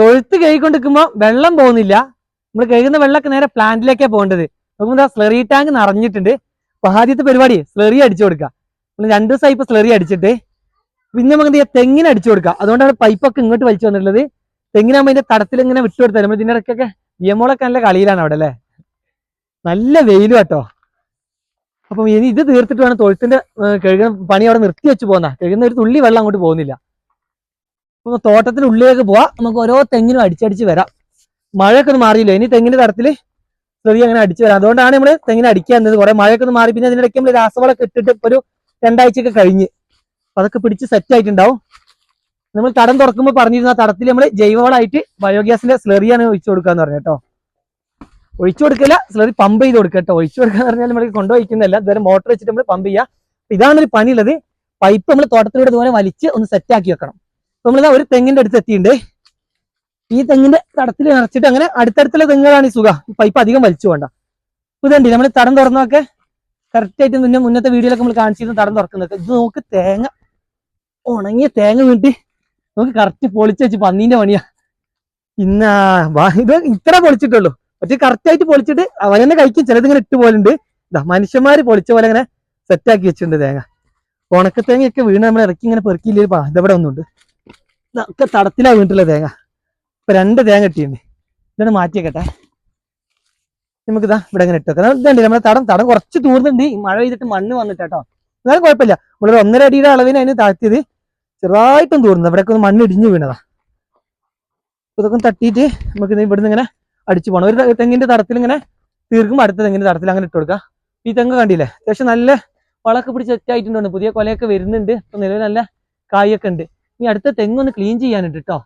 തൊഴുത്ത് കഴുകിക്കൊണ്ടിരിക്കുമ്പോൾ വെള്ളം പോകുന്നില്ല. നമ്മൾ കഴുകുന്ന വെള്ളമൊക്കെ നേരെ പ്ലാന്റിലേക്കാണ് പോകേണ്ടത്. നോക്കുമ്പോൾ സ്ലറി ടാങ്ക് നിറഞ്ഞിട്ടുണ്ട്. അപ്പൊ ആദ്യത്തെ പരിപാടി സ്ലറി അടിച്ചു കൊടുക്കുക നമ്മൾ രണ്ട് ദിവസമായി ഇപ്പൊ സ്ലറി അടിച്ചിട്ട്. പിന്നെ നമുക്ക് എന്ത് ചെയ്യുക തെങ്ങിന് അടിച്ചു കൊടുക്കുക അതുകൊണ്ടാണ് പൈപ്പൊക്കെ ഇങ്ങോട്ട് വലിച്ചു വന്നിട്ടുള്ളത്. തെങ്ങിനാകുമ്പോൾ അതിന്റെ തടത്തിൽ ഇങ്ങനെ വിട്ടു കൊടുത്താൽ നമ്മൾ ഇതിന്റെ ഇടയ്ക്കൊക്കെ വിയമോളൊക്കെ നല്ല കളിയിലാണ് അവിടെ അല്ലേ? നല്ല വെയിലും കേട്ടോ അപ്പം ഇനി ഇത് തീർത്തിട്ട് വേണം തൊഴുത്തിന്റെ ഏർ, കഴുകുന്ന പണി അവിടെ നിർത്തി വെച്ച് പോകുന്ന കഴുകുന്ന ഒരു തുള്ളി വെള്ളം അങ്ങോട്ട് പോകുന്നില്ല. അപ്പൊ തോട്ടത്തിനുള്ളിലേക്ക് പോവാം. നമുക്ക് ഓരോ തെങ്ങിനും അടിച്ചടിച്ച് വരാം. മഴയൊക്കെ ഒന്ന് മാറിയില്ല? ഇനി തെങ്ങിന്റെ തരത്തിൽ ചെറിയ അങ്ങനെ അടിച്ചു വരാം. അതുകൊണ്ടാണ് നമ്മൾ തെങ്ങിന് അടിക്കാൻ തന്നത് കുറെ. മഴയൊക്കെ ഒന്ന് മാറി പിന്നെ അതിനിടയ്ക്ക് നമ്മൾ രാസവളമൊക്കെ ഇട്ടിട്ട് ഒരു രണ്ടാഴ്ചയൊക്കെ കഴിഞ്ഞ്. അതൊക്കെ പിടിച്ച് സെറ്റ് ആയിട്ടുണ്ടാവും. നമ്മൾ തടം തുറക്കുമ്പോൾ പറഞ്ഞിരുന്ന തടത്തിൽ നമ്മൾ ജൈവവളമായിട്ട് ബയോഗ്യാസിന്റെ സ്ലെറിയാണ് ഒഴിച്ചു കൊടുക്കാന്ന് പറഞ്ഞു കേട്ടോ. ഒഴിച്ചു കൊടുക്കില്ല സ്ലെറി പമ്പ് ചെയ്ത് കൊടുക്കുക കേട്ടോ. ഒഴിച്ചു കൊടുക്കുക എന്ന് പറഞ്ഞാൽ നമ്മൾ കൊണ്ടുപോയിക്കുന്നില്ല ഇതുവരെ മോട്ടർ വെച്ചിട്ട് നമ്മൾ പമ്പ് ചെയ്യുക ഇതാണ് ഒരു പണിയുള്ളത്. പൈപ്പ് നമ്മൾ തോട്ടത്തിലൂടെ ഇതുപോലെ വലിച്ച് ഒന്ന് സെറ്റാക്കി വെക്കണം. നമ്മളിതാ ഒരു തെങ്ങിന്റെ അടുത്ത് എത്തിയിട്ടുണ്ട്. ഈ തെങ്ങിന്റെ തടത്തിൽ നിറച്ചിട്ട് അങ്ങനെ അടുത്തടുത്തുള്ള തെങ്ങുകളാണ് ഈ സുഖം. പൈപ്പ് അധികം വലിച്ചു വേണ്ട ഇതുണ്ട് നമ്മൾ തടം തുറന്നൊക്കെ കറക്റ്റ് ആയിട്ട് നിന്നെ മുന്നത്തെ വീഡിയോയിലൊക്കെ നമ്മൾ കാണിച്ചിരുന്ന തടം തുറക്കുന്നൊക്കെ ഇത് നമുക്ക് തേങ്ങ ഉണങ്ങിയ തേങ്ങ വീട്ടി നമുക്ക് കറക്റ്റ് പൊളിച്ച് വെച്ച് പന്നീന്റെ പണിയാ. ഇന്നാ ഇത് ഇത്ര പൊളിച്ചിട്ടുള്ളൂ. പക്ഷെ കറക്റ്റ് ആയിട്ട് പൊളിച്ചിട്ട് അവൻ തന്നെ കഴിക്കും. ചിലത് ഇങ്ങനെ ഇട്ട് പോലുണ്ട്. ഇതാ മനുഷ്യന്മാര് പൊളിച്ച പോലെ ഇങ്ങനെ സെറ്റാക്കി വെച്ചിട്ടുണ്ട് തേങ്ങ. ഉണക്ക തേങ്ങയൊക്കെ വീണ് നമ്മൾ ഇറക്കി ഇങ്ങനെ പെറുക്കിയില്ലേ ഇതെവിടെ ഒന്നുണ്ട് ഇതൊക്കെ തടത്തിലാ വീണിട്ടുള്ള തേങ്ങ. ഇപ്പൊ രണ്ട് തേങ്ങ ഇട്ടിട്ടുണ്ട് ഇതാണ് മാറ്റിയേക്കട്ടെ. നമുക്കിതാ ഇവിടെ ഇങ്ങനെ ഇട്ടേക്കാം. ഇതുണ്ട്. നമ്മുടെ തടം തടം കുറച്ച് തൂർന്നുണ്ട് മഴ പെയ്തിട്ട് മണ്ണ് വന്നിട്ട് കേട്ടോ. എന്നാലും കുഴപ്പമില്ല. നമ്മളൊരു ഒന്നര അടിയുടെ അളവിന് അതിന് താഴ്ത്തിയത് ചെറുതായിട്ടും തൂർന്നു. ഇവിടെയൊക്കെ ഒന്ന് മണ്ണ് ഇടിഞ്ഞു വീണതാ. ഇതൊക്കെ തട്ടിയിട്ട് നമുക്ക് ഇവിടുന്ന് ഇങ്ങനെ അടിച്ചു പോകണം ഒരു തെങ്ങിന്റെ തടത്തിൽ ഇങ്ങനെ തീർക്കുമ്പോൾ അടുത്ത തെങ്ങിന്റെ തടത്തിൽ അങ്ങനെ ഇട്ട് കൊടുക്കുക ഈ തെങ്ങ് കണ്ടില്ലേ? അത്യാവശ്യം നല്ല വളമൊക്കെ പിടിച്ച് ഒറ്റ ആയിട്ടുണ്ടോ പുതിയ കൊലയൊക്കെ വരുന്നുണ്ട്. ഇപ്പൊ നിലവിൽ നല്ല കായൊക്കെ ഉണ്ട്. ഇനി അടുത്ത തെങ്ങൊന്ന് ക്ലീൻ ചെയ്യാനുണ്ട് കേട്ടോ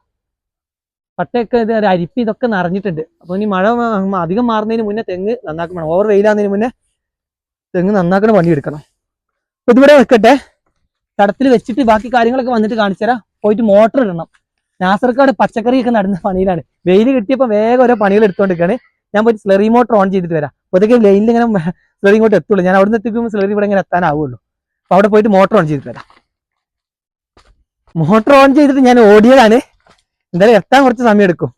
പട്ടയൊക്കെ ഇത് അരിപ്പ് ഇതൊക്കെ നിറഞ്ഞിട്ടുണ്ട്. അപ്പോൾ ഇനി മഴ അധികം മാറുന്നതിന് മുന്നേ തെങ്ങ് നന്നാക്കണം. ഓവർ വെയിലാകുന്നതിന് മുന്നേ തെങ്ങ് നന്നാക്കണ പണി എടുക്കണം. അപ്പൊ ഇതിവിടെ വെക്കട്ടെ. തടത്തിൽ വെച്ചിട്ട് ബാക്കി കാര്യങ്ങളൊക്കെ വന്നിട്ട് കാണിച്ചുതരാം പോയിട്ട് മോട്ടർ ഇടണം. നാസർക്കാട് പച്ചക്കറിയൊക്കെ നടന്ന പണിയിലാണ്. വെയിൽ കിട്ടിയപ്പോൾ വേഗം ഓരോ പണികൾ എടുത്തുകൊണ്ടിരിക്കുകയാണ് ഞാൻ പോയിട്ട് സ്ലെറി മോട്ടർ ഓൺ ചെയ്തിട്ട് വരാം. അപ്പോഴത്തേക്കും ലൈനിൽ ഇങ്ങനെ സ്ലെറി ഇങ്ങോട്ട് എത്തുള്ളൂ. ഞാൻ അവിടെ നിന്ന് എത്തിക്കുമ്പോൾ സ്ലെറി ഇവിടെ ഇങ്ങനെ എത്താനാവുള്ളൂ. അപ്പോൾ അവിടെ പോയിട്ട് മോട്ടർ ഓൺ ചെയ്തിട്ട് വരാം. മോട്ടർ ഓൺ ചെയ്തിട്ട് ഞാൻ ഓടിയതാണ്. എന്തായാലും എത്താൻ കുറച്ച് സമയം എടുക്കും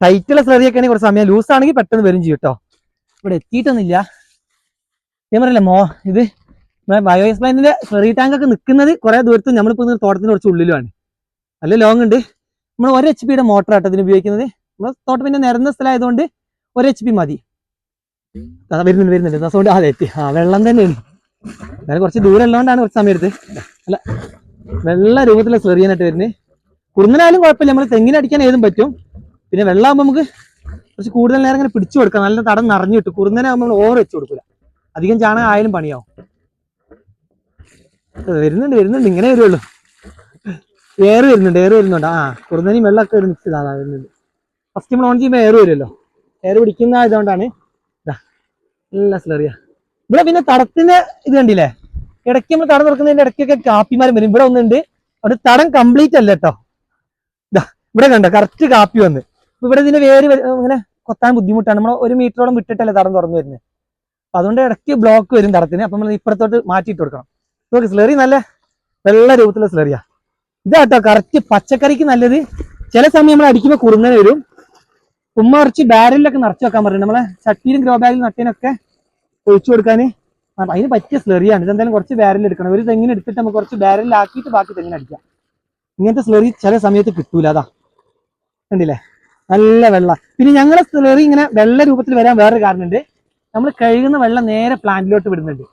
ടൈറ്റുള്ള സ്ലെറിയൊക്കെ കുറച്ച് സമയം. ലൂസ് ആണെങ്കിൽ പെട്ടെന്ന് വരും ചെയ്യും കേട്ടോ. ഇവിടെ എത്തിയിട്ടൊന്നുമില്ല. ഞാൻ പറയല്ലേ മോ ഇത് ബയോസ് പ്ലാന്റിന്റെ സ്ലറി ടാങ്ക് ഒക്കെ നിൽക്കുന്നത് കുറെ ദൂരത്ത് നമ്മളിപ്പോ തോട്ടത്തിന് കുറച്ച് ഉള്ളിലുമാണ്. നല്ല ലോങ് ഉണ്ട്. നമ്മൾ ഒരു എച്ച് പിയുടെ മോട്ടർ ആട്ടോ ഇതിന് ഉപയോഗിക്കുന്നത്. നമ്മൾ തോട്ടം പിന്നെ നിരന്ന സ്ഥലമായതുകൊണ്ട് ഒരു എച്ച് പി മതി. വരുന്നുണ്ട് വരുന്നുണ്ട്. അതുകൊണ്ട് ആ വെള്ളം തന്നെയാണ്. എന്നാലും കുറച്ച് ദൂരം ഉള്ളതുകൊണ്ടാണ് കുറച്ച് സമയം എടുത്ത് അല്ല വെള്ള രൂപത്തിലെ സ്ലെറിയാനായിട്ട് വരുന്നത് കുറുന്നനായാലും കുഴപ്പമില്ല. നമ്മൾ തെങ്ങിനടിക്കാൻ ഏതും പറ്റും. പിന്നെ വെള്ളമാകുമ്പോൾ നമുക്ക് കുറച്ച് കൂടുതൽ നേരം ഇങ്ങനെ പിടിച്ചു കൊടുക്കാം. നല്ല തടം നിറഞ്ഞു കിട്ടും. കുറുന്നനാകുമ്പോൾ നമ്മൾ ഓവർ വെച്ച് കൊടുക്കില്ല അധികം ചാണകം ആയാലും പണിയാവും. വരുന്നുണ്ട് വരുന്നുണ്ട്. ഇങ്ങനെ വരുള്ളൂ. എയർ വരുന്നുണ്ട് എയർ വരുന്നുണ്ട്. ആ കുറുന്നനും വെള്ളമൊക്കെ ഒരു മിക്സ് ചെയ്താ വരുന്നുണ്ട്. ഫസ്റ്റ് നമ്മൾ ഓൺ ചെയ്യുമ്പോൾ എയർ വരുമല്ലോ. എയർ പിടിക്കുന്ന ഇതുകൊണ്ടാണ്. ഇതാ നല്ല സ്ലറിയാ ഇവിടെ പിന്നെ തടത്തിന് ഇത് കണ്ടില്ലേ? ഇടയ്ക്ക് നമ്മൾ തടം തുറക്കുന്നതിന്റെ ഇടയ്ക്കൊക്കെ കാപ്പിമാരും വരും. ഇവിടെ ഒന്നുണ്ട് അവിടെ തടം കംപ്ലീറ്റ് അല്ല കേട്ടോ ഇവിടെ കണ്ടോ കറക്റ്റ് കാപ്പി വന്ന്. ഇവിടെ ഇതിന്റെ വേര് ഇങ്ങനെ കൊത്താൻ ബുദ്ധിമുട്ടാണ്. നമ്മൾ ഒരു മീറ്ററോളം വിട്ടിട്ടല്ലേ തടം തുറന്നു വരുന്നത് അപ്പൊ അതുകൊണ്ട് ഇടയ്ക്ക് ബ്ലോക്ക് വരും തടത്തിന്. അപ്പൊ നമ്മൾ ഇപ്പുറത്തോട്ട് മാറ്റിയിട്ട് കൊടുക്കണം. നോക്ക് സ്ലറി നല്ല വെള്ള രൂപത്തിലുള്ള സ്ലറിയാ ഇതാട്ടോ കറക്റ്റ് പച്ചക്കറിക്ക് നല്ലത്. ചില സമയം നമ്മൾ അടിക്കുമ്പോൾ കുറുങ്ങനെ വരും. ഉമ്മ കുറച്ച് ബാരലിലൊക്കെ നിറച്ച് വെക്കാൻ പറഞ്ഞു നമ്മളെ ചട്ടിയിലും ഗ്രോ ബാഗിലും നട്ടിനൊക്കെ ഒഴിച്ചു കൊടുക്കാൻ അതിന് പറ്റിയ സ്ലെറിയാണ് ഇതെന്തായാലും കുറച്ച് ബാരൽ എടുക്കണം. ഒരു തെങ്ങിന് എടുത്തിട്ട് നമുക്ക് കുറച്ച് ബാരലിലാക്കിയിട്ട് ബാക്കി തെങ്ങിന് അടിക്കാം. ഇങ്ങനത്തെ സ്ലെറി ചില സമയത്ത് കിട്ടൂല അതാ. കണ്ടില്ലേ? നല്ല വെള്ളം. പിന്നെ ഞങ്ങളെ സ്ലെറി ഇങ്ങനെ വെള്ള രൂപത്തിൽ വരാൻ വേറൊരു കാരണമുണ്ട്. നമ്മൾ കഴുകുന്ന വെള്ളം നേരെ പ്ലാന്റിലോട്ട് വിടുന്നുണ്ട്.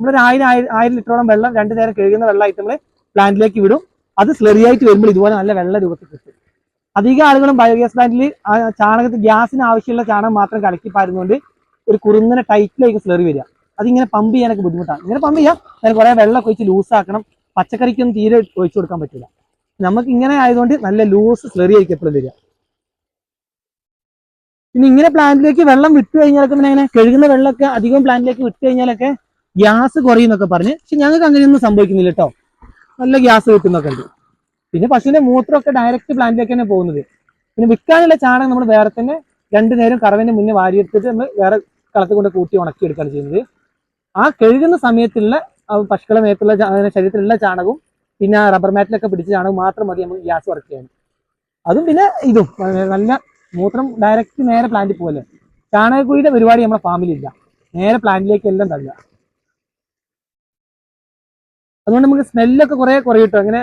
നമ്മളൊരു ആയിരം ആയിരം ലിറ്ററോളം വെള്ളം രണ്ട് നേരം കഴുകുന്ന വെള്ളമായിട്ട് നമ്മൾ പ്ലാന്റിലേക്ക് വിടും. അത് സ്ലെറി ആയിട്ട് വരുമ്പോൾ ഇതുപോലെ നല്ല വെള്ള രൂപത്തിൽ കിട്ടും. അധികം ആളുകളും ബയോഗ്യാസ് പ്ലാന്റിൽ ചാണകത്തിൽ ഗ്യാസിന് ആവശ്യമുള്ള ചാണകം മാത്രം കലക്കി പാരുന്നതുകൊണ്ട് ഒരു കുറുന്നനെ ടൈറ്റിലേക്ക് സ്ലെറി വരിക. അതിങ്ങനെ പമ്പ് ചെയ്യാനൊക്കെ ബുദ്ധിമുട്ടാണ്. ഇങ്ങനെ പമ്പ് ചെയ്യാം. അതിന് കുറെ വെള്ളം ഒഴിച്ച് ലൂസാക്കണം പച്ചക്കറിക്കൊന്നും തീരെ ഒഴിച്ചു കൊടുക്കാൻ പറ്റില്ല. നമുക്ക് ഇങ്ങനെ ആയതുകൊണ്ട് നല്ല ലൂസ് സ്ലെറി ആയിരിക്കും എപ്പോഴും വരിക. പിന്നെ ഇങ്ങനെ പ്ലാന്റിലേക്ക് വെള്ളം വിട്ടു കഴിഞ്ഞാലൊക്കെ പിന്നെ അങ്ങനെ കഴുകുന്ന വെള്ളമൊക്കെ അധികം പ്ലാന്റിലേക്ക് വിട്ടു കഴിഞ്ഞാലൊക്കെ ഗ്യാസ് കുറയുന്നൊക്കെ പറഞ്ഞ്. പക്ഷെ ഞങ്ങൾക്ക് അങ്ങനെയൊന്നും സംഭവിക്കുന്നില്ല കേട്ടോ. നല്ല ഗ്യാസ് കിട്ടുന്നൊക്കെ ഉണ്ട്. പിന്നെ പശുവിന്റെ മൂത്രമൊക്കെ ഡയറക്റ്റ് പ്ലാന്റിലേക്ക് തന്നെ പോകുന്നത്. പിന്നെ വിൽക്കാനുള്ള ചാണകം നമ്മൾ വേറെ തന്നെ രണ്ടു നേരം കറവിന്റെ മുന്നേ വാരിയെടുത്തിട്ട് നമ്മൾ വേറെ കളത്തിൽ കൊണ്ട് കൂട്ടി ഉണക്കിയെടുക്കുകയാണ് ചെയ്യുന്നത്. ആ കഴുകുന്ന സമയത്തുള്ള പശുക്കളെ മേത്തുള്ള ശരീരത്തിലുള്ള ചാണകവും പിന്നെ റബ്ബർ മാറ്റിലൊക്കെ പിടിച്ച ചാണകം മാത്രം മതി നമുക്ക് ഗ്യാസ് വർക്ക് ചെയ്യാൻ. അതും പിന്നെ ഇതും നല്ല മൂത്രം ഡയറക്റ്റ് നേരെ പ്ലാന്റിൽ പോകല്ലേ ചാണകക്കുഴിയുടെ പരിപാടി നമ്മുടെ ഫാമിലില്ല നേരെ പ്ലാന്റിലേക്ക് എല്ലാം തള്ളുക. അതുകൊണ്ട് നമുക്ക് സ്മെല്ലൊക്കെ കുറെ കുറയിട്ടു അങ്ങനെ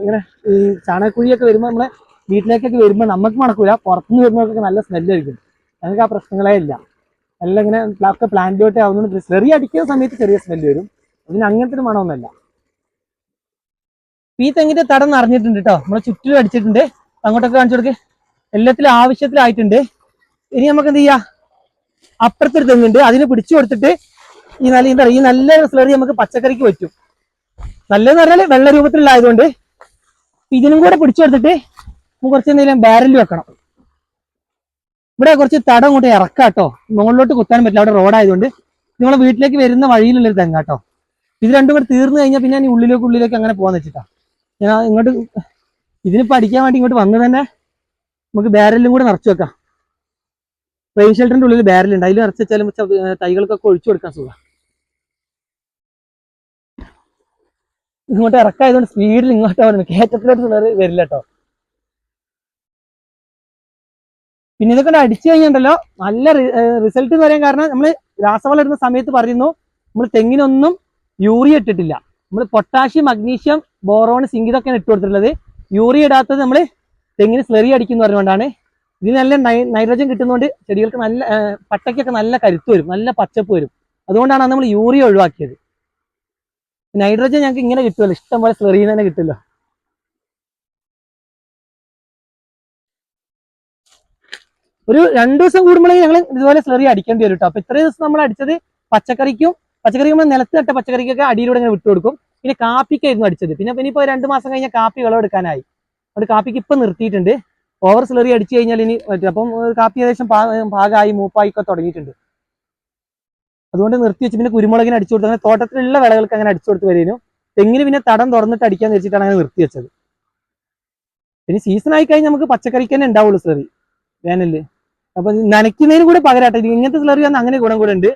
ഇങ്ങനെ ഈ ചാണകക്കുഴിയൊക്കെ വരുമ്പോൾ നമ്മളെ വീട്ടിലേക്കൊക്കെ വരുമ്പോൾ നമുക്ക് മണക്കൂല. പുറത്തുനിന്ന് വരുന്നവർക്കൊക്കെ നല്ല സ്മെല്ലായിരിക്കും ഞങ്ങൾക്ക് ആ പ്രശ്നങ്ങളേ ഇല്ല. എല്ലാം ഇങ്ങനെ ഒക്കെ ഔട്ട് ആവുന്നതുകൊണ്ട് ചെറിയ അടിക്കുന്ന സമയത്ത് ചെറിയ സ്മെല്ല് വരും. അതിന് അങ്ങനത്തെ ഒരു മണമൊന്നുമല്ല. ഈ തെങ്ങിന്റെ തടം നിറഞ്ഞിട്ടുണ്ട് കേട്ടോ നമ്മളെ ചുറ്റിലും അടിച്ചിട്ടുണ്ട്. അങ്ങോട്ടൊക്കെ കാണിച്ചു കൊടുക്കേ. എല്ലാത്തിലും ആവശ്യത്തിലായിട്ടുണ്ട്. ഇനി നമുക്ക് എന്ത് ചെയ്യാ? അപ്പുറത്തൊരു തെങ്ങുണ്ട്. അതിന് പിടിച്ചു കൊടുത്തിട്ട് ഈ നല്ല എന്താ ഈ നല്ല സ്ലറി നമുക്ക് പച്ചക്കറിക്ക് പറ്റും. നല്ലതെന്ന് പറഞ്ഞാൽ വെള്ള രൂപത്തിലുള്ളതായതുകൊണ്ട് ഇതിനും കൂടെ പിടിച്ചു കൊടുത്തിട്ട് കുറച്ച് എന്തെങ്കിലും ബാരലിൽ വെക്കണം. ഇവിടെ കുറച്ച് തടം അങ്ങോട്ട് കേട്ടോ മുകളിലോട്ട് കുത്താൻ പറ്റില്ല. അവിടെ റോഡായതുകൊണ്ട് നിങ്ങൾ വീട്ടിലേക്ക് വരുന്ന വഴിയിലുള്ളൊരു തെങ്ങാട്ടോ. ഇത് രണ്ടും കൂടെ തീർന്നു കഴിഞ്ഞാൽ പിന്നെ ഞാൻ ഉള്ളിലേക്ക് ഉള്ളിലേക്ക് അങ്ങനെ പോകാന്ന് വെച്ചിട്ടാ. ഞാൻ ഇങ്ങോട്ട് ഇതിന് പഠിക്കാൻ വേണ്ടി ഇങ്ങോട്ട് വന്ന് തന്നെ നമുക്ക് ബാരലും കൂടെ നിറച്ചു വെക്കാം. റെയിൻ ഷെൽട്ടറിന്റെ ഉള്ളിൽ ബാരലുണ്ട് അതിൽ നിറച്ച് വെച്ചാലും തൈകൾക്കൊക്കെ ഒഴിച്ചു കൊടുക്കാൻ സുഖം. ഇങ്ങോട്ട് ഇറക്കായതുകൊണ്ട് സ്പീഡിൽ ഇങ്ങോട്ട് വരുന്നു വരില്ല കേട്ടോ. പിന്നെ ഇതൊക്കെ അടിച്ചു കഴിഞ്ഞിട്ടുണ്ടല്ലോ. നല്ല റിസൾട്ട് എന്ന് പറയാൻ കാരണം നമ്മൾ രാസവളം ഇടുന്ന സമയത്ത് പറയുന്നു നമ്മൾ തെങ്ങിനൊന്നും യൂറിയ ഇട്ടിട്ടില്ല. നമ്മൾ പൊട്ടാഷ്യം മഗ്നീഷ്യം ബോറോൺ സിങ്ക് ഇതൊക്കെയാണ് ഇട്ട് കൊടുത്തിട്ടുള്ളത്. യൂറിയ ഇടാത്തത് നമ്മൾ തെങ്ങിന് സ്ലെറി അടിക്കുന്നു പറഞ്ഞുകൊണ്ടാണ്. ഇതിന് നല്ല നൈട്രജൻ കിട്ടുന്നതുകൊണ്ട് ചെടികൾക്ക് നല്ല പട്ടയ്ക്കൊക്കെ നല്ല കരുത്ത് വരും നല്ല പച്ചപ്പ് വരും. അതുകൊണ്ടാണ് നമ്മൾ യൂറിയ ഒഴിവാക്കിയത്. നൈട്രജൻ ഞങ്ങൾക്ക് ഇങ്ങനെ കിട്ടുമല്ലോ ഇഷ്ടം പോലെ സ്ലെറിയിൽ തന്നെ കിട്ടില്ല ഒരു രണ്ടു ദിവസം കൂടുമ്പോഴേ ഞങ്ങൾ ഇതുപോലെ സ്ലറി അടിക്കേണ്ടി വരും കേട്ടോ അപ്പൊ ഇത്രയും ദിവസം നമ്മൾ അടിച്ചത് പച്ചക്കറിക്കും പച്ചക്കറി നമ്മൾ നിലത്ത് നട്ട പച്ചക്കറിക്കൊക്കെ അടിയിലൂടെ ഇങ്ങനെ വിട്ടു കൊടുക്കും. പിന്നെ കാപ്പിക്കായിരുന്നു അടിച്ചത്. പിന്നെ പിന്നെ ഇപ്പോൾ രണ്ട് മാസം കഴിഞ്ഞാൽ കാപ്പി വിളവെടുക്കാനായി അതുകൊണ്ട് കാപ്പിക്ക് ഇപ്പം നിർത്തിയിട്ടുണ്ട്. ഓവർ സ്ലറി അടിച്ചു കഴിഞ്ഞാൽ ഇനി അപ്പം കാപ്പി ഏകദേശം പാകമായി മൂപ്പായിക്കെ തുടങ്ങിയിട്ടുണ്ട്. അതുകൊണ്ട് നിർത്തി വെച്ച് പിന്നെ കുരുമുളകിന് അടിച്ചു കൊടുത്തു. അങ്ങനെ തോട്ടത്തിലുള്ള വിളകൾക്ക് അങ്ങനെ അടിച്ചു കൊടുത്ത് വരുന്നു തെങ്ങിന് പിന്നെ തടം തുറന്നിട്ട് അടിക്കാൻ വെച്ചിട്ടാണ് അങ്ങനെ നിർത്തി വെച്ചത്. പിന്നെ സീസൺ ആയി കഴിഞ്ഞാൽ നമുക്ക് പച്ചക്കറിക്ക് തന്നെ ഉണ്ടാവുള്ളൂ സ്ലറി വേനലിൽ. അപ്പൊ നനയ്ക്കുന്നതിന് കൂടെ പകരട്ടെ. ഇങ്ങനത്തെ സ്ലറി വന്ന് അങ്ങനെ ഗുണം കൂടെ ഉണ്ട്.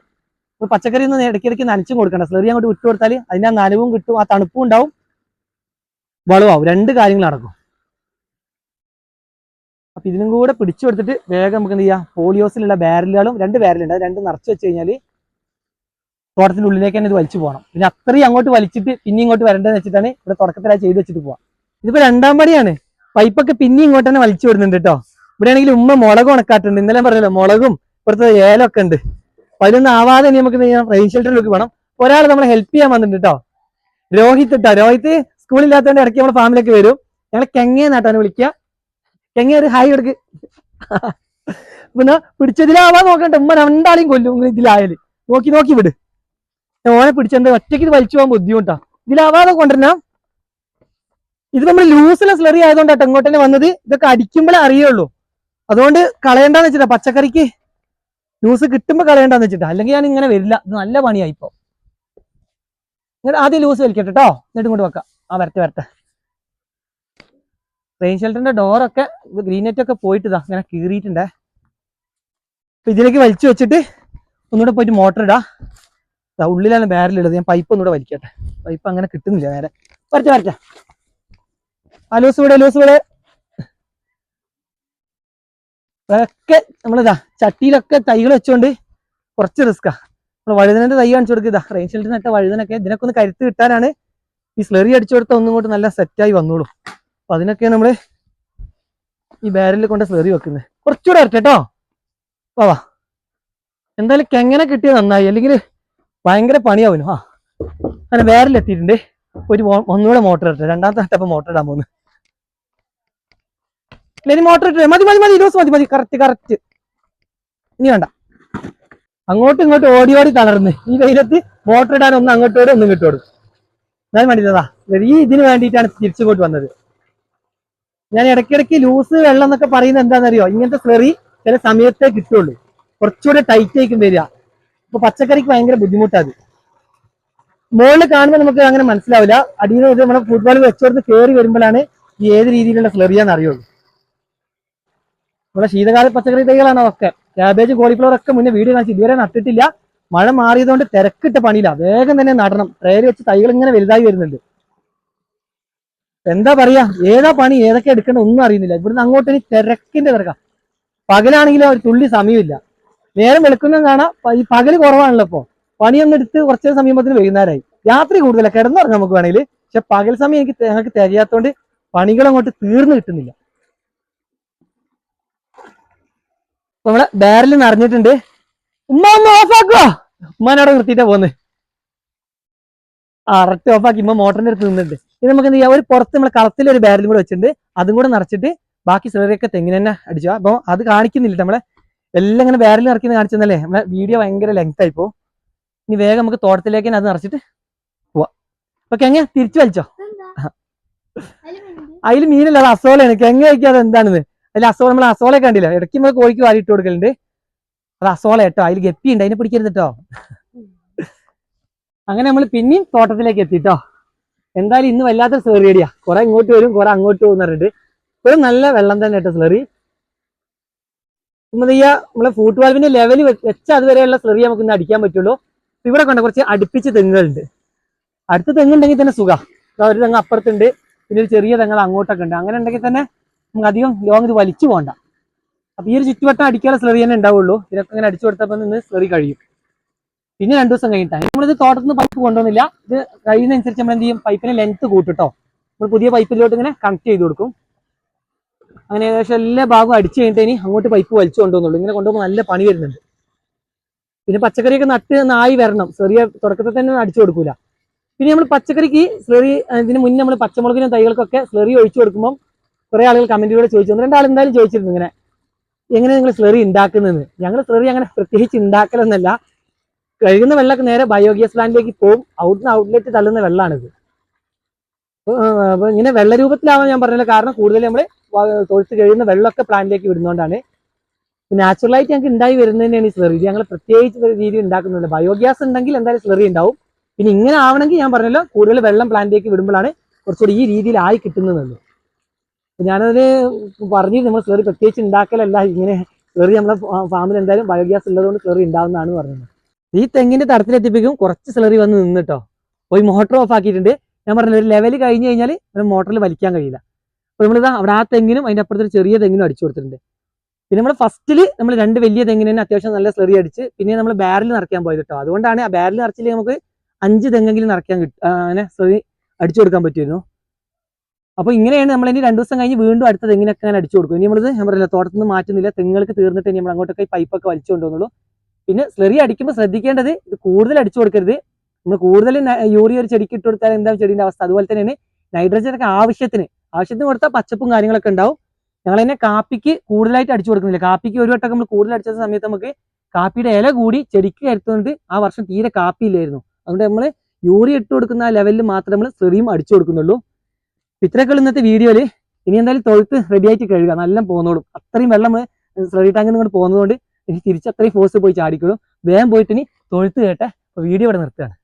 അപ്പൊ പച്ചക്കറി ഒന്നും ഇടയ്ക്കിടയ്ക്ക് നനച്ചും കൊടുക്കണ്ട. സ്ലറി അങ്ങോട്ട് വിട്ടു കൊടുത്താൽ അതിന്റെ ആ നനവും കിട്ടും ആ തണുപ്പും ഉണ്ടാവും. വളമാവും രണ്ട് കാര്യങ്ങൾ നടക്കും. അപ്പൊ ഇതിനും കൂടെ പിടിച്ചു കൊടുത്തിട്ട് വേഗം നമുക്ക് എന്ത് ചെയ്യാം? പോളിയോസിലുള്ള ബാരലുകളും രണ്ട് ബാരലുണ്ട്. അത് രണ്ട് നിറച്ച് വെച്ച് കഴിഞ്ഞാൽ തോട്ടത്തിന്റെ ഉള്ളിലേക്ക് തന്നെ ഇത് വലിച്ചു പോകണം. പിന്നെ അത്രയും അങ്ങോട്ട് വലിച്ചിട്ട് പിന്നെ ഇങ്ങോട്ട് വരേണ്ടതെന്ന് വെച്ചിട്ടാണ് ഇവിടെ തുടക്കത്തിലായി ചെയ്ത് വെച്ചിട്ട് പോവാം. ഇതിപ്പോ രണ്ടാം പടിയാണ്. പൈപ്പൊക്കെ പിന്നെ ഇങ്ങോട്ട് തന്നെ വലിച്ചു വിടുന്നുണ്ട് കേട്ടോ ഇവിടെ ആണെങ്കിൽ ഉമ്മ മുളക് ഉണക്കാട്ടുണ്ട് ഇന്നലെ പറഞ്ഞല്ലോ മുളകും ഇവിടുത്തെ ഏലൊക്കെ ഉണ്ട്. അപ്പൊ അതിലൊന്നും ആവാതെ നമുക്ക് റെയിൻ ഷെൽട്ടറിലേക്ക് വേണം ഒരാൾ നമ്മളെ ഹെൽപ്പ് ചെയ്യാൻ വന്നിട്ടുണ്ട് കേട്ടോ രോഹിത് കേട്ടോ രോഹിത് സ്കൂളില്ലാത്തതിന്റെ ഇടയ്ക്ക് നമ്മുടെ ഫാമിലേക്ക് വരും. ഞങ്ങൾ കെങ്ങേന്നാട്ടാണ് വിളിക്കുക. കെങ്ങ ഒരു ഹായ് കൊടുക്ക്. പിന്നെ പിടിച്ചതിലാവാ നോക്കണ്ട. ഉമ്മ രണ്ടാളെയും കൊല്ലും. ഇതിലായാൽ. നോക്കി നോക്കി വിട്. ഓനെ പിടിച്ചെന്താ? ഒറ്റയ്ക്ക് ഇത് വലിച്ചു പോകാൻ ബുദ്ധിമുട്ടാ. ഇതിലാവാതെ കൊണ്ടുവരണം. ഇത് നമ്മൾ ലൂസിലെ സ്ലറി ആയതുകൊണ്ടാട്ടോ ഇങ്ങോട്ട് തന്നെ വന്നത്. ഇതൊക്കെ അടിക്കുമ്പോഴേ അറിയുള്ളൂ. അതുകൊണ്ട് കളയണ്ടെന്ന് വെച്ചിട്ടാ പച്ചക്കറിക്ക് ന്യൂസ് കിട്ടുമ്പോൾ കളയണ്ടെന്ന് വെച്ചിട്ടാ. അല്ലെങ്കിൽ ഞാൻ ഇങ്ങനെ വരില്ല. ഇത് നല്ല പണിയായി ഇപ്പൊ. എന്നിട്ട് ആദ്യം ലൂസ് വലിക്കട്ടെ കേട്ടോ എന്നിട്ട് ഇങ്ങോട്ട് വെക്കാം. ആ വരട്ടെ വരട്ടെ. റെയിൻ ഷെൽട്ടറിന്റെ ഡോറൊക്കെ ഗ്രീൻ നെറ്റ് ഒക്കെ പോയിട്ട് ഇതാ ഇങ്ങനെ കീറിയിട്ടുണ്ടേ. അപ്പൊ ഇതിലേക്ക് വലിച്ചു വെച്ചിട്ട് ഒന്നുകൂടെ പോയിട്ട് മോട്ടർ ഇടാ. ഉള്ളിലാണ് ബാരലുള്ളത് ഞാൻ പൈപ്പ് ഒന്നുകൂടെ വലിക്കട്ടെ. പൈപ്പ് അങ്ങനെ കിട്ടുന്നില്ല നേരെ. വരട്ടെ വരട്ടെ. ആ ലൂസ് വിടെ ലൂസ് ഇവിടെ ഒക്കെ നമ്മളിതാ ചട്ടിയിലൊക്കെ തൈകൾ വെച്ചോണ്ട് കുറച്ച് റിസ്ക്കാ നമ്മൾ വഴുതനന്റെ തൈ കാണിച്ചു കൊടുക്കുക ഇതാ. റെയിൻ ഷെൽട്ടർ നട്ട വഴുതനൊക്കെ. ഇതിനൊക്കെ ഒന്ന് കരുത്ത് കിട്ടാനാണ് ഈ സ്ലെറി അടിച്ചു കൊടുത്ത ഒന്നും കൂടെ നല്ല സെറ്റായി വന്നോളൂ. അപ്പൊ അതിനൊക്കെ നമ്മൾ ഈ ബാരലിൽ കൊണ്ട് സ്ലെറി വെക്കുന്നത് കുറച്ചുകൂടെ വരട്ടെ കേട്ടോ വാ എന്തായാലും കെങ്ങനെ കിട്ടിയത് നന്നായി. അല്ലെങ്കിൽ ഭയങ്കര പണിയാവുന്നു ആ. അങ്ങനെ ബാരലിൽ എത്തിയിട്ടുണ്ട്. ഒരു ഒന്നുകൂടെ മോട്ടർ ഇട്ടെ രണ്ടാമത്തെ ഘട്ടപ്പം മോട്ടർ ഇടാൻ പോകുന്നു ഇനി മോട്ടർ ഇട്ട് മതി മതി മതി ഇരുപത് മതി മതി. Correct correct. ഇനി വേണ്ട. അങ്ങോട്ടും ഇങ്ങോട്ടും ഓടി ഓടി തളർന്ന്. ഈ വെയിലത്ത് മോട്ടർ ഇടാൻ ഒന്ന് അങ്ങോട്ടും ഓടും ഒന്നും ഇങ്ങോട്ട് ഓടും. ഞാൻ വേണ്ടിയതാ ഈ ഇതിന് വേണ്ടിയിട്ടാണ് തിരിച്ചിങ്ങോട്ട് വന്നത്. ഞാൻ ഇടയ്ക്കിടയ്ക്ക് ലൂസ് വെള്ളം എന്നൊക്കെ പറയുന്നത് എന്താണെന്നറിയോ? ഇങ്ങനത്തെ സ്ലെറി ചില സമയത്തേ കിട്ടുള്ളൂ. കുറച്ചുകൂടെ ടൈറ്റ് ആയിരിക്കും വരിക. അപ്പൊ പച്ചക്കറിക്ക് ഭയങ്കര ബുദ്ധിമുട്ടാത് മുകളിൽ കാണുമ്പോൾ നമുക്ക് അങ്ങനെ മനസ്സിലാവില്ല. അടിയിൽ നമ്മുടെ ഫുട്ബോൾ വെച്ചോർത്ത് കയറി വരുമ്പോഴാണ് ഈ ഏത് രീതിയിലുള്ള സ്ലെറിയാന്ന് അറിയുള്ളൂ. നമ്മുടെ ശീതകാല പച്ചക്കറി തൈകളാണ് അതൊക്കെ. ക്യാബേജ് കോളിഫ്ലവർ ഒക്കെ മുന്നേ വീട് കാണിച്ച് ഇതുവരെ നട്ടിട്ടില്ല. മഴ മാറിയതുകൊണ്ട് തിരക്കിട്ട പണിയില്ല. വേഗം തന്നെ നടണം. ട്രയൽ വെച്ച് തൈകൾ ഇങ്ങനെ വലുതായി വരുന്നുണ്ട്. എന്താ പറയാ? ഏതാ പണി? ഏതൊക്കെ എടുക്കേണ്ട ഒന്നും അറിയുന്നില്ല. ഇവിടുന്ന് അങ്ങോട്ട് ഇനി തിരക്കിന്റെ തിരക്കാം. പകലാണെങ്കിലും ഒരു തുള്ളി സമയമില്ല. നേരം വെളുക്കുന്ന കാണാം. ഈ പകൽ കുറവാണല്ലോ ഇപ്പൊ. പണിയൊന്നും എടുത്ത് കുറച്ച് സമയത്തിന് വൈകുന്നേരമായി രാത്രി കൂടുതലാണ് കിടന്നുറങ്ങാം നമുക്ക് വേണമെങ്കിൽ പക്ഷെ പകൽ സമയം എനിക്ക് ഞങ്ങൾക്ക് തികയാത്തോണ്ട് പണികൾ അങ്ങോട്ട് തീർന്നു കിട്ടുന്നില്ല ഇപ്പൊ നമ്മളെ ബാരൽ നിറഞ്ഞിട്ടുണ്ട്. ഉമ്മ ഒന്ന് ഓഫാക്കുവോ ഉമ്മാനവിടെ നിർത്തിയിട്ടാ പോന്നെ. ആ റെറ്റ് ഓഫാക്കി. ഇമ്മ മോട്ടറിന്റെ അടുത്ത് നിന്നിട്ടുണ്ട്. ഇനി നമുക്ക് എന്ത് ചെയ്യാം? ഒരു പുറത്ത് നമ്മളെ കളത്തിൽ ഒരു ബാരലും കൂടെ വെച്ചിട്ടുണ്ട്. അതും കൂടെ നിറച്ചിട്ട് ബാക്കി സിലറിയൊക്കെ തെങ്ങിന് തന്നെ അടിച്ചു. അപ്പൊ അത് കാണിക്കുന്നില്ല നമ്മളെ. എല്ലാം ഇങ്ങനെ ബാരൽ നിറക്കുന്ന കാണിച്ചെന്നല്ലേ നമ്മളെ വീഡിയോ ഭയങ്കര ലെങ്ത് ആയിപ്പോ ഇനി വേഗം നമുക്ക് തോട്ടത്തിലേക്ക് തന്നെ അത് നിറച്ചിട്ട് പോവാം. അപ്പൊ എങ്ങനെ തിരിച്ചു വലിച്ചോ? അതിൽ മീനല്ല അത് അസോലാണ് കെങ്ങ വയ്ക്കാതെ എന്താണെന്ന് അതിൽ അസോള നമ്മൾ അസോള കണ്ടില്ല? ഇടയ്ക്ക് നമ്മൾ കോഴിക്ക് വാരി ഇട്ട് കൊടുക്കലുണ്ട്. അത് അസോള കേട്ടോ. അതിൽ ഗപ്പി ഉണ്ട്. അതിനെ പിടിക്കരുത് കേട്ടോ. അങ്ങനെ നമ്മൾ പിന്നെയും തോട്ടത്തിലേക്ക് എത്തിട്ടോ. എന്തായാലും ഇന്ന് വല്ലാത്ത സ്ലറി അടിയാ. കുറെ ഇങ്ങോട്ട് വരും കുറെ അങ്ങോട്ട് പോകും എന്ന് പറഞ്ഞിട്ട്. ഒരു നല്ല വെള്ളം തന്നെ കേട്ടോ സ്ലറി ചെയ്യാ നമ്മളെ ഫൂട്ട് വാൽവിന്റെ ലെവൽ വെച്ച അതുവരെയുള്ള സ്ലറി നമുക്ക് ഇന്ന് അടിക്കാൻ പറ്റുള്ളൂ. ഇവിടെ കണ്ട കുറച്ച് അടുപ്പിച്ച് തെങ്ങുകളുണ്ട്. അടുത്ത തെങ്ങുണ്ടെങ്കിൽ തന്നെ സുഖം. ഒരു തെങ്ങ് അപ്പുറത്തുണ്ട്. പിന്നെ ഒരു ചെറിയ തെങ്ങൾ അങ്ങോട്ടൊക്കെ ഉണ്ട്. അങ്ങനെ ഉണ്ടെങ്കിൽ തന്നെ നമുക്ക് അധികം ലോങ് ഇത് വലിച്ചു പോകണ്ട. അപ്പൊ ഈ ഒരു ചുറ്റുവട്ടം അടിക്കാനുള്ള സ്ലറി തന്നെ ഉണ്ടാവുള്ളൂ. ഇതൊക്കെ ഇങ്ങനെ അടിച്ചു കൊടുത്തപ്പോൾ നിന്ന് സ്ലറി കഴിയും. പിന്നെ രണ്ടു ദിവസം കഴിഞ്ഞിട്ടാണ്. നമ്മളിത് തോട്ടത്തിൽ നിന്ന് പൈപ്പ് കൊണ്ടുവന്നില്ല. ഇത് കഴിയുന്നതനുസരിച്ച് നമ്മൾ എന്ത് ചെയ്യും പൈപ്പിന്റെ ലെങ്ത് കൂട്ടിട്ടോ. നമ്മൾ പുതിയ പൈപ്പിലോട്ട് ഇങ്ങനെ കണക്ട് ചെയ്ത് കൊടുക്കും. അങ്ങനെ ഏകദേശം എല്ലാ ഭാഗവും അടിച്ചു കഴിഞ്ഞിട്ട് ഇനി അങ്ങോട്ട് പൈപ്പ് വലിച്ചു കൊണ്ടുവന്നുള്ളൂ. ഇങ്ങനെ കൊണ്ടുപോകുമ്പോൾ നല്ല പണി വരുന്നുണ്ട്. പിന്നെ പച്ചക്കറിയൊക്കെ നട്ട് നായി വരണം. ചെറിയ തുടക്കത്തിൽ തന്നെ അടിച്ചു കൊടുക്കൂല. പിന്നെ നമ്മൾ പച്ചക്കറിക്ക് സ്ലെറി ഇതിന് മുന്നേ നമ്മൾ പച്ചമുളകിനും തൈകൾക്കൊക്കെ സ്ലെറി ഒഴിച്ചു കൊടുക്കുമ്പോൾ കുറെ ആളുകൾ കമന്റിലൂടെ ചോദിച്ചു ഒന്ന് രണ്ടാൾ എന്തായാലും ചോദിച്ചിരുന്നു ഇങ്ങനെ. എങ്ങനെ നിങ്ങൾ സ്ലറി ഉണ്ടാക്കുന്നതെന്ന് ഞങ്ങൾ സ്ലറി അങ്ങനെ പ്രത്യേകിച്ച് ഉണ്ടാക്കലൊന്നല്ല കഴുകുന്ന വെള്ളമൊക്കെ നേരെ ബയോഗ്യാസ് പ്ലാന്റിലേക്ക് പോകും. ഔട്ട്ന്ന് ഔട്ട്ലെറ്റ് തള്ളുന്ന വെള്ളമാണിത് ഇങ്ങനെ വെള്ള രൂപത്തിലാവാൻ ഞാൻ പറഞ്ഞില്ല. കാരണം കൂടുതൽ നമ്മൾ തൊഴുത്ത് കഴിയുന്ന വെള്ളമൊക്കെ പ്ലാന്റിലേക്ക് വിടുന്നതുകൊണ്ടാണ് നാച്ചുറലായിട്ട് ഞങ്ങൾക്ക് ഉണ്ടായി വരുന്നതന്നെയാണ് ഈ സ്ലറി ഞങ്ങൾ പ്രത്യേകിച്ച് ഒരു രീതി ഉണ്ടാക്കുന്നുണ്ട് ബയോഗ്യാസ് ഉണ്ടെങ്കിൽ എന്തായാലും സ്ലറി ഉണ്ടാവും പിന്നെ ഇങ്ങനെ ആവണമെങ്കിൽ ഞാൻ പറഞ്ഞല്ലോ കൂടുതൽ വെള്ളം പ്ലാന്റിലേക്ക് വിടുമ്പോഴാണ് കുറച്ചുകൂടി ഈ രീതിയിൽ ആയി കിട്ടുന്നതെന്ന് അപ്പൊ ഞാനത് പറഞ്ഞു നമ്മൾ സ്ലറി പ്രത്യേകിച്ച് ഉണ്ടാക്കലല്ല ഇങ്ങനെ സ്ലറി നമ്മളെ ഫാമിൽ എന്തായാലും ബയോഗ്യാസ് ഉള്ളതുകൊണ്ട് സ്ലറി ഉണ്ടാവുന്നതാണ് പറഞ്ഞത്. ഈ തെങ്ങിന്റെ തടത്തിലെത്തിപ്പിക്കും കുറച്ച് സ്ലറി വന്ന് നിന്നിട്ടോ? പോയി മോട്ടർ ഓഫ് ആക്കിയിട്ടുണ്ട്. ഞാൻ പറഞ്ഞില്ല ഒരു ലെവൽ കഴിഞ്ഞ് കഴിഞ്ഞാൽ മോട്ടറിൽ വലിക്കാൻ കഴിയില്ല. അപ്പോൾ നമ്മളിതാ അവിടെ ആ തെങ്ങിനും അതിന്റെ അപ്പുറത്ത് ഒരു ചെറിയ തെങ്ങിനും അടിച്ചു കൊടുത്തിട്ടുണ്ട്. പിന്നെ നമ്മൾ ഫസ്റ്റിൽ നമ്മൾ രണ്ട് വലിയ തെങ്ങിന് തന്നെ അത്യാവശ്യം നല്ല സ്ലറി അടിച്ച് പിന്നെ നമ്മൾ ബാരൽ നിറയ്ക്കാൻ പോയത് കേട്ടോ അതുകൊണ്ടാണ് ആ ബാരൽ നിറച്ചില്ലെങ്കിൽ നമുക്ക് അഞ്ച് തെങ്ങെങ്കിലും നിറയ്ക്കാൻ കിട്ടും അങ്ങനെ സ്ലറി അടിച്ചു കൊടുക്കാൻ പറ്റുമായിരുന്നു അപ്പോൾ ഇങ്ങനെയാണ് നമ്മൾ ഇനി രണ്ട് ദിവസം കഴിഞ്ഞ് വീണ്ടും അടുത്ത തെങ്ങിനൊക്കെ അങ്ങനെ അടിച്ചു കൊടുക്കും. ഇനി നമ്മളിത് ഞാൻ തോട്ടത്തിൽ നിന്ന് മാറ്റുന്നില്ല തെങ്ങുകൾക്ക് തീർന്നിട്ട് ഇനി നമ്മൾ അങ്ങോട്ടൊക്കെ പൈപ്പൊക്കെ വലിച്ചു കൊണ്ടുവന്നുള്ളൂ പിന്നെ സ്ലെറി അടിക്കുമ്പോൾ ശ്രദ്ധിക്കേണ്ടത് ഇത് കൂടുതൽ അടിച്ചു കൊടുക്കരുത്. നമ്മൾ കൂടുതൽ യൂറിയ ഒരു ചെടിക്ക് ഇട്ട് കൊടുത്താൽ എന്താ ചെടീന്റെ അവസ്ഥ? അതുപോലെ തന്നെയാണ് നൈട്രജൻ ഒക്കെ ആവശ്യത്തിന്. ആവശ്യത്തിന് കൊടുത്താൽ പച്ചപ്പും കാര്യങ്ങളൊക്കെ ഉണ്ടാവും. ഞങ്ങൾ തന്നെ കാപ്പിക്ക് കൂടുതലായിട്ട് അടിച്ചു കൊടുക്കുന്നില്ല. കാപ്പിക്ക് ഒരു വട്ടം നമ്മൾ കൂടുതൽ അടിച്ച സമയത്ത് നമുക്ക് കാപ്പിയുടെ ഇല കൂടി ചെടിക്ക് കരുത്തുകൊണ്ട് ആ വർഷം തീരെ കാപ്പി ഇല്ലായിരുന്നു അതുകൊണ്ട് നമ്മൾ യൂറിയ ഇട്ട് കൊടുക്കുന്ന ലെവലിൽ മാത്രമേ നമ്മൾ സ്ലെറിയും അടിച്ചു കൊടുക്കുന്നുള്ളൂ. ഇത്രയൊക്കെ ഇന്നത്തെ വീഡിയോയിൽ. ഇനി എന്തായാലും തൊഴുത്ത് റെഡി ആയിട്ട് കഴുകുക. നല്ല പോകുന്നോളും അത്രയും വെള്ളം റെഡി ടാങ്കിൽ നിന്ന് പോകുന്നതുകൊണ്ട് തിരിച്ച് അത്രയും ഫോഴ്സ് പോയി ചാടിക്കോളും. വേഗം പോയിട്ട് ഇനി തൊഴുത്ത് കേട്ടെ. വീഡിയോ ഇവിടെ നിർത്തുകയാണ്.